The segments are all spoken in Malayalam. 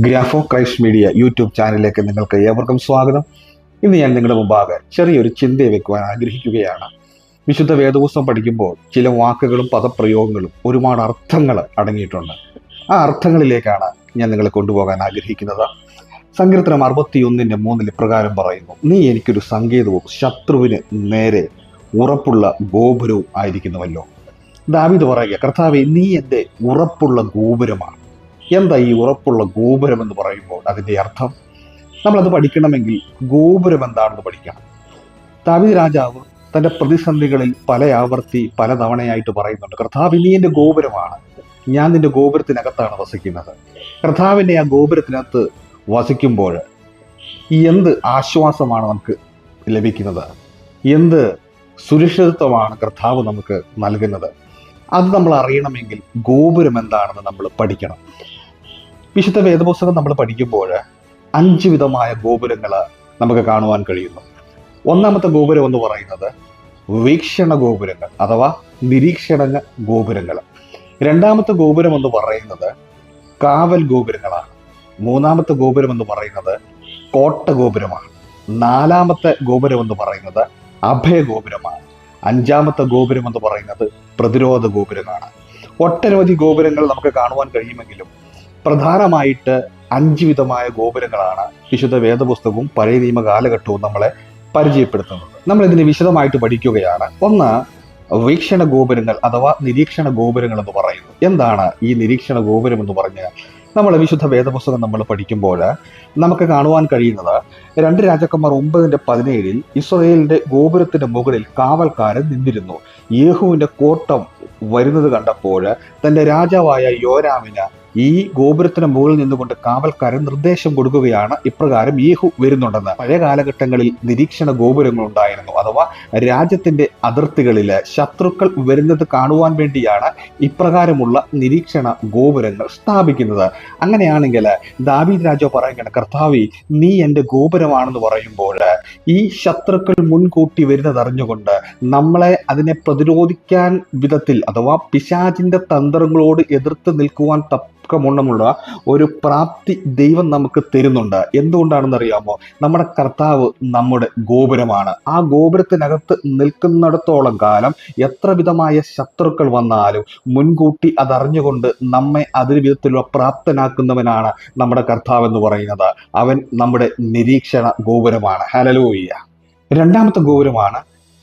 ഗ്രാഫോ ക്രൈസ്റ്റ് മീഡിയ യൂട്യൂബ് ചാനലിലേക്ക് നിങ്ങൾക്ക് ഏവർക്കും സ്വാഗതം. ഇന്ന് ഞാൻ നിങ്ങളുടെ മുമ്പാകെ ചെറിയൊരു ചിന്ത വെക്കുവാൻ ആഗ്രഹിക്കുകയാണ്. വിശുദ്ധ വേദപുസ്തകം പഠിക്കുമ്പോൾ ചില വാക്കുകളും പദപ്രയോഗങ്ങളും ഒരുപാട് അർത്ഥങ്ങൾ അടങ്ങിയിട്ടുണ്ട്. ആ അർത്ഥങ്ങളിലേക്കാണ് ഞാൻ നിങ്ങളെ കൊണ്ടുപോകാൻ ആഗ്രഹിക്കുന്നത്. സങ്കീർത്തനം അറുപത്തിയൊന്നിന്റെ മൂന്നിൽ പ്രകാരം പറയുന്നു നീ എനിക്കൊരു സങ്കേതവും ശത്രുവിന് നേരെ ഉറപ്പുള്ള ഗോപുരവും ആയിരിക്കുന്നുവല്ലോ. ദാവിദ് പറയുക കർത്താവെ നീ എന്റെ ഉറപ്പുള്ള ഗോപുരമാണ്. എന്താ ഈ ഉറപ്പുള്ള ഗോപുരം എന്ന് പറയുമ്പോൾ അതിന്റെ അർത്ഥം? നമ്മളത് പഠിക്കണമെങ്കിൽ ഗോപുരം എന്താണെന്ന് പഠിക്കണം. ദാവീദ് രാജാവ് തന്റെ പ്രതിസന്ധികളിൽ പല ആവർത്തി പല തവണയായിട്ട് പറയുന്നുണ്ട് കർത്താവ് നീ എന്റെ ഗോപുരമാണ്. ഞാൻ നിന്റെ ഗോപുരത്തിനകത്താണ് വസിക്കുന്നത്. കർത്താവിന്റെ ആ ഗോപുരത്തിനകത്ത് വസിക്കുമ്പോൾ എന്ത് ആശ്വാസമാണ് നമുക്ക് ലഭിക്കുന്നത്? എന്ത് സുരക്ഷിതത്വമാണ് കർത്താവ് നമുക്ക് നൽകുന്നത്? അത് നമ്മൾ അറിയണമെങ്കിൽ ഗോപുരം എന്താണെന്ന് നമ്മൾ പഠിക്കണം. വിശുദ്ധ വേദപുസ്തകം നമ്മൾ പഠിക്കുമ്പോൾ അഞ്ച് വിധമായ ഗോപുരങ്ങൾ നമുക്ക് കാണുവാൻ കഴിയുന്നു. ഒന്നാമത്തെ ഗോപുരം എന്ന് പറയുന്നത് വീക്ഷണ ഗോപുരങ്ങൾ അഥവാ നിരീക്ഷണ ഗോപുരങ്ങൾ. രണ്ടാമത്തെ ഗോപുരം എന്ന് പറയുന്നത് കാവൽ ഗോപുരങ്ങളാണ്. മൂന്നാമത്തെ ഗോപുരം എന്ന് പറയുന്നത് കോട്ട ഗോപുരമാണ്. നാലാമത്തെ ഗോപുരം എന്ന് പറയുന്നത് അഭയ ഗോപുരമാണ്. അഞ്ചാമത്തെ ഗോപുരം എന്ന് പറയുന്നത് പ്രതിരോധ ഗോപുരമാണ് ഒട്ടനവധി ഗോപുരങ്ങൾ നമുക്ക് കാണുവാൻ കഴിയുമെങ്കിലും പ്രധാനമായിട്ട് അഞ്ച് വിധമായ ഗോപുരങ്ങളാണ് വിശുദ്ധ വേദപുസ്തകവും പഴയ നിയമ കാലഘട്ടവും നമ്മളെ പരിചയപ്പെടുത്തുന്നത്. നമ്മൾ ഇതിനെ വിശദമായിട്ട് പഠിക്കുകയാണ്. ഒന്ന് വീക്ഷണ ഗോപുരങ്ങൾ അഥവാ നിരീക്ഷണ ഗോപുരങ്ങൾ എന്ന് പറയുന്നു. എന്താണ് ഈ നിരീക്ഷണ ഗോപുരം എന്ന് പറഞ്ഞാൽ നമ്മൾ വിശുദ്ധ വേദപുസ്തകം നമ്മൾ പഠിക്കുമ്പോൾ നമുക്ക് കാണുവാൻ കഴിയുന്നത് രണ്ട് രാജാക്കന്മാർ ഒമ്പതിന്റെ പതിനേഴിൽ ഇസ്രയേലിന്റെ ഗോപുരത്തിന്റെ മുകളിൽ കാവൽക്കാരൻ നിന്നിരുന്നു. യേഹുവിന്റെ കോട്ടം വരുന്നത് കണ്ടപ്പോൾ തന്റെ രാജാവായ യോരാമിന് ഈ ഗോപുരത്തിന് മുകളിൽ നിന്നുകൊണ്ട് കാവൽക്കാരൻ നിർദ്ദേശം കൊടുക്കുകയാണ് ഇപ്രകാരം യേഹു വരുന്നുണ്ടെന്ന്. പഴയ കാലഘട്ടങ്ങളിൽ നിരീക്ഷണ ഗോപുരങ്ങൾ ഉണ്ടായിരുന്നു. അഥവാ രാജ്യത്തിന്റെ അതിർത്തികളിൽ ശത്രുക്കൾ വരുന്നത് കാണുവാൻ വേണ്ടിയാണ് ഇപ്രകാരമുള്ള നിരീക്ഷണ ഗോപുരങ്ങൾ സ്ഥാപിക്കുന്നത്. അങ്ങനെയാണെങ്കിൽ ദാവീദ് രാജാവ് പറയുകയാണ് കർത്താവി നീ എന്റെ ഗോപുരമാണെന്ന് പറയുമ്പോൾ ഈ ശത്രുക്കൾ മുൻകൂട്ടി വരുന്നത് അറിഞ്ഞുകൊണ്ട് നമ്മളെ അതിനെ പ്രതിരോധിക്കാൻ വിധത്തിൽ അഥവാ പിശാചിന്റെ തന്ത്രങ്ങളോട് എതിർത്ത് നിൽക്കുവാൻ തക്കമുണ്ണമുള്ള ഒരു പ്രാപ്തി ദൈവം നമുക്ക് തരുന്നുണ്ട്. എന്തുകൊണ്ടാണെന്ന് അറിയാമോ നമ്മുടെ കർത്താവ് നമ്മുടെ ഗോപുരമാണ്. ആ ഗോപുരത്തിനകത്ത് നിൽക്കുന്നിടത്തോളം കാലം എത്ര വിധമായ ശത്രുക്കൾ വന്നാലും മുൻകൂട്ടി അതറിഞ്ഞുകൊണ്ട് നമ്മെ അതിന് വിധത്തിലുള്ള പ്രാപ്തനാക്കുന്നവനാണ് നമ്മുടെ കർത്താവ് എന്ന് പറയുന്നത്. അവൻ നമ്മുടെ നിരീക്ഷണ ഗോപുരമാണ്. ഹലലൂയ്യ രണ്ടാമത്തെ ഗോപുരമാണ്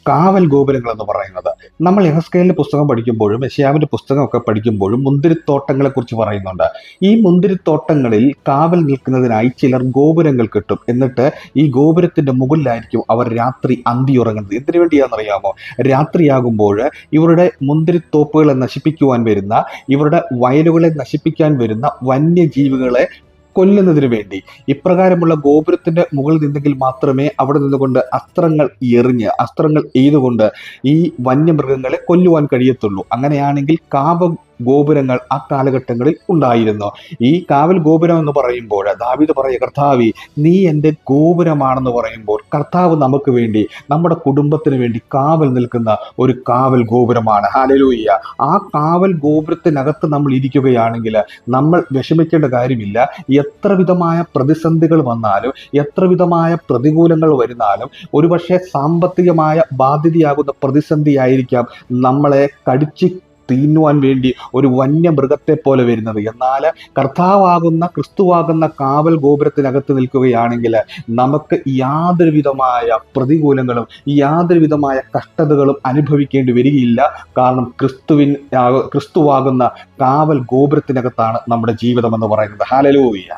കാവൽ ഗോപുരങ്ങൾ എന്ന് പറയുന്നത്. നമ്മൾ എഹസ്കേലിന്റെ പുസ്തകം പഠിക്കുമ്പോഴും യശയാവിന്റെ പുസ്തകമൊക്കെ പഠിക്കുമ്പോഴും മുന്തിരിത്തോട്ടങ്ങളെ കുറിച്ച് പറയുന്നുണ്ട്. ഈ മുന്തിരിത്തോട്ടങ്ങളിൽ കാവൽ നിൽക്കുന്നതിനായി ചിലർ ഗോപുരങ്ങൾ കിട്ടും. എന്നിട്ട് ഈ ഗോപുരത്തിന്റെ മുകളിലായിരിക്കും അവർ രാത്രി അന്തി ഉറങ്ങുന്നത് എന്തിനു വേണ്ടിയാണെന്നറിയാമോ? രാത്രിയാകുമ്പോൾ ഇവരുടെ മുന്തിരിത്തോപ്പുകളെ നശിപ്പിക്കുവാൻ വരുന്ന ഇവരുടെ വയലുകളെ നശിപ്പിക്കാൻ വരുന്ന വന്യജീവികളെ കൊല്ലുന്നതിന് വേണ്ടി. ഇപ്രകാരമുള്ള ഗോപുരത്തിന്റെ മുകളിൽ നിന്നെങ്കിൽ മാത്രമേ അവിടെ നിന്നുകൊണ്ട് അസ്ത്രങ്ങൾ എറിഞ്ഞ് അസ്ത്രങ്ങൾ എയ്തുകൊണ്ട് ഈ വന്യമൃഗങ്ങളെ കൊല്ലുവാൻ കഴിയത്തുള്ളൂ. അങ്ങനെയാണെങ്കിൽ കാവ ഗോപുരങ്ങൾ ആ കാലഘട്ടങ്ങളിൽ ഉണ്ടായിരുന്നു. ഈ കാവൽ ഗോപുരം എന്ന് പറയുമ്പോൾ ദാവിദ് പറയുക കർത്താവി നീ എന്റെ ഗോപുരമാണെന്ന് പറയുമ്പോൾ കർത്താവ് നമുക്ക് വേണ്ടി നമ്മുടെ കുടുംബത്തിന് വേണ്ടി കാവൽ നിൽക്കുന്ന ഒരു കാവൽ ഗോപുരമാണ്. ഹാലലൂയ്യ ആ കാവൽ ഗോപുരത്തിനകത്ത് നമ്മൾ ഇരിക്കുകയാണെങ്കിൽ നമ്മൾ വിഷമിക്കേണ്ട കാര്യമില്ല. എത്ര വിധമായ പ്രതിസന്ധികൾ വന്നാലും എത്ര വിധമായ പ്രതികൂലങ്ങൾ വരുന്നാലും ഒരുപക്ഷെ സാമ്പത്തികമായ ബാധ്യതയാകുന്ന പ്രതിസന്ധിയായിരിക്കാം നമ്മളെ കടിച്ച് തീന്നുവാൻ വേണ്ടി ഒരു വന്യ മൃഗത്തെ പോലെ വരുന്നത്. എന്നാൽ കർത്താവാകുന്ന ക്രിസ്തുവാകുന്ന കാവൽ ഗോപുരത്തിനകത്ത് നിൽക്കുകയാണെങ്കിൽ നമുക്ക് യാതൊരു വിധമായ പ്രതികൂലങ്ങളും യാതൊരു വിധമായ കഷ്ടതകളും അനുഭവിക്കേണ്ടി വരികയില്ല. കാരണം ക്രിസ്തുവിൻ ക്രിസ്തുവാകുന്ന കാവൽ ഗോപുരത്തിനകത്താണ് നമ്മുടെ ജീവിതം എന്ന് പറയുന്നത്. ഹാലലൂയ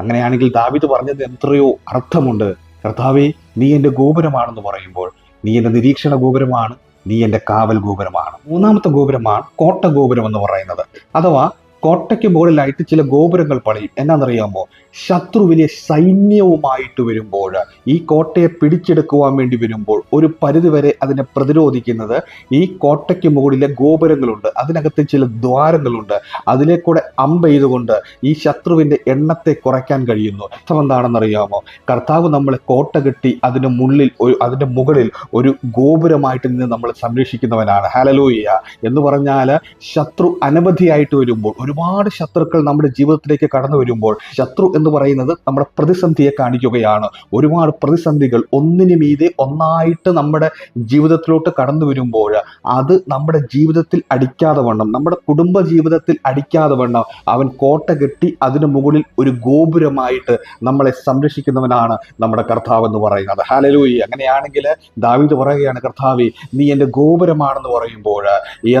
അങ്ങനെയാണെങ്കിൽ ദാവിദ് പറഞ്ഞത് എത്രയോ അർത്ഥമുണ്ട്. കർത്താവേ നീ എന്റെ ഗോപുരമാണെന്ന് പറയുമ്പോൾ നീ എന്റെ നിരീക്ഷണ ഗോപുരമാണ്. നീ എന്റെ കാവൽ ഗോപുരമാണ്. മൂന്നാമത്തെ ഗോപുരമാണ് കോട്ട ഗോപുരം എന്ന് പറയുന്നത്. അഥവാ കോട്ടയ്ക്ക് മുകളിലായിട്ട് ചില ഗോപുരങ്ങൾ പണിയും. എന്നാണെന്നറിയാമോ ശത്രു വലിയ സൈന്യവുമായിട്ട് വരുമ്പോൾ ഈ കോട്ടയെ പിടിച്ചെടുക്കുവാൻ വേണ്ടി വരുമ്പോൾ ഒരു പരിധിവരെ അതിനെ പ്രതിരോധിക്കുന്നത് ഈ കോട്ടയ്ക്ക് മുകളിലെ ഗോപുരങ്ങളുണ്ട്. അതിനകത്ത് ചില ദ്വാരങ്ങളുണ്ട്. അതിലേക്കൂടെ അമ്പ ചെയ്തുകൊണ്ട് ഈ ശത്രുവിന്റെ എണ്ണത്തെ കുറയ്ക്കാൻ കഴിയുന്നു. അർത്ഥം എന്താണെന്നറിയാമോ? കർത്താവ് നമ്മളെ കോട്ട കെട്ടി അതിന് മുള്ളിൽ ഒരു അതിന്റെ മുകളിൽ ഒരു ഗോപുരമായിട്ട് നിന്ന് നമ്മൾ സംരക്ഷിക്കുന്നവനാണ്. ഹാലലൂയ എന്ന് പറഞ്ഞാൽ ശത്രു അനവധിയായിട്ട് വരുമ്പോൾ ഒരു ഒരുപാട് ശത്രുക്കൾ നമ്മുടെ ജീവിതത്തിലേക്ക് കടന്നു വരുമ്പോൾ ശത്രു എന്ന് പറയുന്നത് നമ്മുടെ പ്രതിസന്ധിയെ കാണിക്കുകയാണ്. ഒരുപാട് പ്രതിസന്ധികൾ ഒന്നിനു മീതെ ഒന്നായിട്ട് നമ്മുടെ ജീവിതത്തിലോട്ട് കടന്നു വരുമ്പോൾ അത് നമ്മുടെ ജീവിതത്തിൽ അടിക്കാതെ വണ്ണം നമ്മുടെ കുടുംബ ജീവിതത്തിൽ അടിക്കാതെ വണ്ണം അവൻ കോട്ട കെട്ടി അതിനു മുകളിൽ ഒരു ഗോപുരമായിട്ട് നമ്മളെ സംരക്ഷിക്കുന്നവനാണ് നമ്മുടെ കർത്താവ് എന്ന് പറയുന്നത്. ഹാലലൂയി അങ്ങനെയാണെങ്കിൽ ദാവീദ് പറയുകയാണ് കർത്താവി നീ എന്റെ ഗോപുരമാണെന്ന് പറയുമ്പോൾ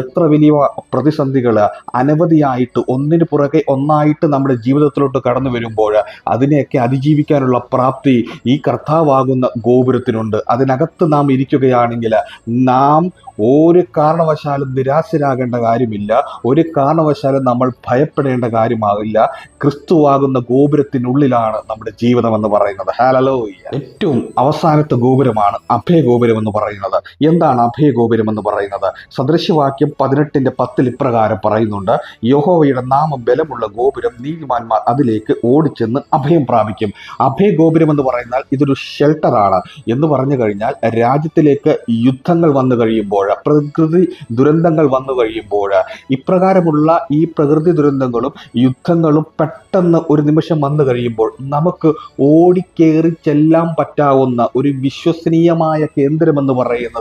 എത്ര വലിയ പ്രതിസന്ധികൾ അനവധിയായിട്ട് ഒന്നിനു പുറകെ ഒന്നായിട്ട് നമ്മുടെ ജീവിതത്തിലോട്ട് കടന്നു വരുമ്പോൾ അതിനെയൊക്കെ അതിജീവിക്കാനുള്ള പ്രാപ്തി ഈ കർത്താവാകുന്ന ഗോപുരത്തിനുണ്ട്. അതിനകത്ത് നാം ഇരിക്കുകയാണെങ്കിൽ നാം ഒരു കാരണവശാലും നിരാശരാകേണ്ട കാര്യമില്ല. ഒരു കാരണവശാലും നമ്മൾ ഭയപ്പെടേണ്ട കാര്യമാകില്ല. ക്രിസ്തുവാകുന്ന ഗോപുരത്തിനുള്ളിലാണ് നമ്മുടെ ജീവിതം എന്ന് പറയുന്നത്. ഹാലലോ ഏറ്റവും അവസാനത്തെ ഗോപുരമാണ് അഭയ ഗോപുരം എന്ന് പറയുന്നത്. എന്താണ് അഭയഗോപുരം എന്ന് പറയുന്നത്? സദൃശ്യവാക്യം പതിനെട്ടിന്റെ പത്തിൽ ഇപ്രകാരം പറയുന്നുണ്ട് യഹോവയുടെ നാമം ബലമുള്ള ഗോപുരം നീതിമാന്മാർ അതിലേക്ക് ഓടിച്ചെന്ന് അഭയം പ്രാപിക്കും. അഭയഗോപുരം എന്ന് പറയുന്നാൽ ഇതൊരു ഷെൽട്ടറാണ്. എന്ന് പറഞ്ഞു കഴിഞ്ഞാൽ രാജ്യത്തിലേക്ക് യുദ്ധങ്ങൾ വന്നു കഴിയുമ്പോൾ പ്രകൃതി ദുരന്തങ്ങൾ വന്നു കഴിയുമ്പോൾ ഇപ്രകാരമുള്ള ഈ പ്രകൃതി ദുരന്തങ്ങളും യുദ്ധങ്ങളും പെട്ടെന്ന് ഒരു നിമിഷം വന്നു കഴിയുമ്പോൾ നമുക്ക് ഓടിക്കേറി ചെല്ലാൻ പറ്റാവുന്ന ഒരു വിശ്വസനീയമായ കേന്ദ്രമെന്ന് പറയുന്നത്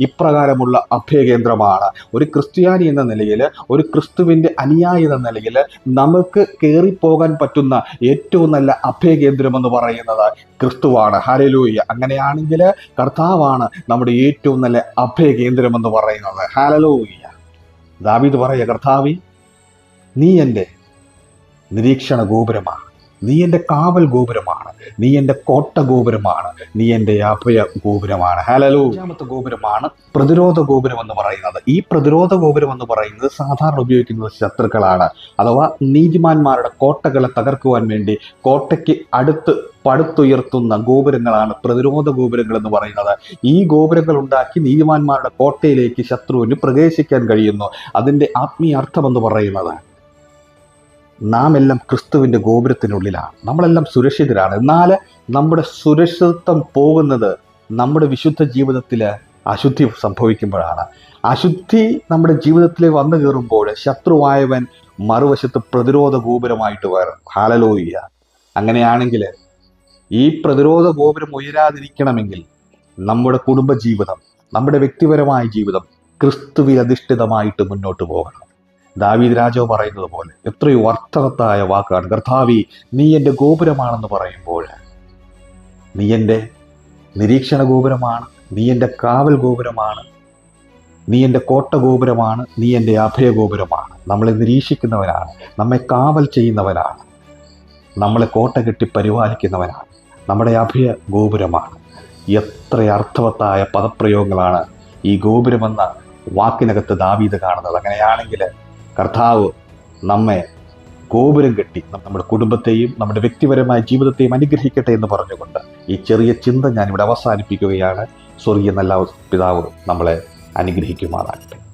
ഇപ്രകാരമുള്ള അഭയകേന്ദ്രമാണ്. ഒരു ക്രിസ്ത്യാനി എന്ന നിലയിൽ ഒരു ക്രിസ്തുവിന്റെ അനുയായി എന്ന നിലയിൽ നമുക്ക് കയറിപ്പോകാൻ പറ്റുന്ന ഏറ്റവും നല്ല അഭയകേന്ദ്രം എന്ന് പറയുന്നത് ക്രിസ്തുവാണ്. ഹാലലൂയ്യ അങ്ങനെയാണെങ്കിൽ കർത്താവാണ് നമ്മുടെ ഏറ്റവും നല്ല അഭയകേന്ദ്രം എന്ന് പറയുന്നത്. ഹാലലൂയ്യ ദാവീദ് പറയുക കർത്താവി നീ എന്റെ നിരീക്ഷണ ഗോപുരമാണ് നീ എന്റെ കാവൽ ഗോപുരമാണ്. നീ എന്റെ കോട്ട ഗോപുരമാണ്. നീ എന്റെ അഭയ ഗോപുരമാണ്. ഹലലോ അഞ്ചാമത്തെ ഗോപുരമാണ് പ്രതിരോധ ഗോപുരം എന്ന് പറയുന്നത്. ഈ പ്രതിരോധ ഗോപുരം എന്ന് പറയുന്നത് സാധാരണ ഉപയോഗിക്കുന്നത് ശത്രുക്കളാണ്. അഥവാ നീതിമാന്മാരുടെ കോട്ടകളെ തകർക്കുവാൻ വേണ്ടി കോട്ടയ്ക്ക് അടുത്ത് പടുത്തുയർത്തുന്ന ഗോപുരങ്ങളാണ് പ്രതിരോധ ഗോപുരങ്ങൾ എന്ന് പറയുന്നത്. ഈ ഗോപുരങ്ങൾ ഉണ്ടാക്കി നീതിമാന്മാരുടെ കോട്ടയിലേക്ക് ശത്രുവിന് പ്രവേശിക്കാൻ കഴിയുന്നു. അതിന്റെ ആത്മീയ അർത്ഥം എന്ന് പറയുന്നത് നാം എല്ലാം ക്രിസ്തുവിന്റെ ഗോപുരത്തിനുള്ളിലാണ്. നമ്മളെല്ലാം സുരക്ഷിതരാണ്. എന്നാൽ നമ്മുടെ സുരക്ഷിതത്വം പോകുന്നത് നമ്മുടെ വിശുദ്ധ ജീവിതത്തിൽ അശുദ്ധി സംഭവിക്കുമ്പോഴാണ്. അശുദ്ധി നമ്മുടെ ജീവിതത്തിൽ വന്നു കയറുമ്പോൾ ശത്രുവായവൻ മറുവശത്ത് പ്രതിരോധ ഗോപുരമായിട്ട് വരും. ഹാലലോയ്യ അങ്ങനെയാണെങ്കിൽ ഈ പ്രതിരോധ ഗോപുരം ഉയരാതിരിക്കണമെങ്കിൽ നമ്മുടെ കുടുംബജീവിതം നമ്മുടെ വ്യക്തിപരമായ ജീവിതം ക്രിസ്തുവിൽ അധിഷ്ഠിതമായിട്ട് മുന്നോട്ട് പോകണം. ദാവീദ് രാജാവ് പറയുന്നത് പോലെ എത്രയോ അർത്ഥവത്തായ വാക്കാണ്. കർത്താവി നീ എന്റെ ഗോപുരമാണെന്ന് പറയുമ്പോൾ നീ എന്റെ നിരീക്ഷണ ഗോപുരമാണ് നീ എന്റെ കാവൽ ഗോപുരമാണ് നീ എന്റെ കോട്ട ഗോപുരമാണ് നീ എന്റെ അഭയ ഗോപുരമാണ്. നമ്മളെ നിരീക്ഷിക്കുന്നവനാണ് നമ്മെ കാവൽ ചെയ്യുന്നവനാണ് നമ്മളെ കോട്ട കെട്ടി പരിപാലിക്കുന്നവനാണ് നമ്മുടെ അഭയ ഗോപുരമാണ്. എത്ര അർത്ഥവത്തായ പദപ്രയോഗങ്ങളാണ് ഈ ഗോപുരമെന്ന വാക്കിനകത്ത് ദാവീത് കാണുന്നത്. അങ്ങനെയാണെങ്കിൽ കർത്താവ് നമ്മെ ഗോപുരം കെട്ടി നമ്മുടെ കുടുംബത്തെയും നമ്മുടെ വ്യക്തിപരമായ ജീവിതത്തെയും അനുഗ്രഹിക്കട്ടെ എന്ന് പറഞ്ഞുകൊണ്ട് ഈ ചെറിയ ചിന്ത ഞാനിവിടെ അവസാനിപ്പിക്കുകയാണ്. സ്വർഗീയ നല്ല പിതാവ് നമ്മളെ അനുഗ്രഹിക്കുമാറാകട്ടെ.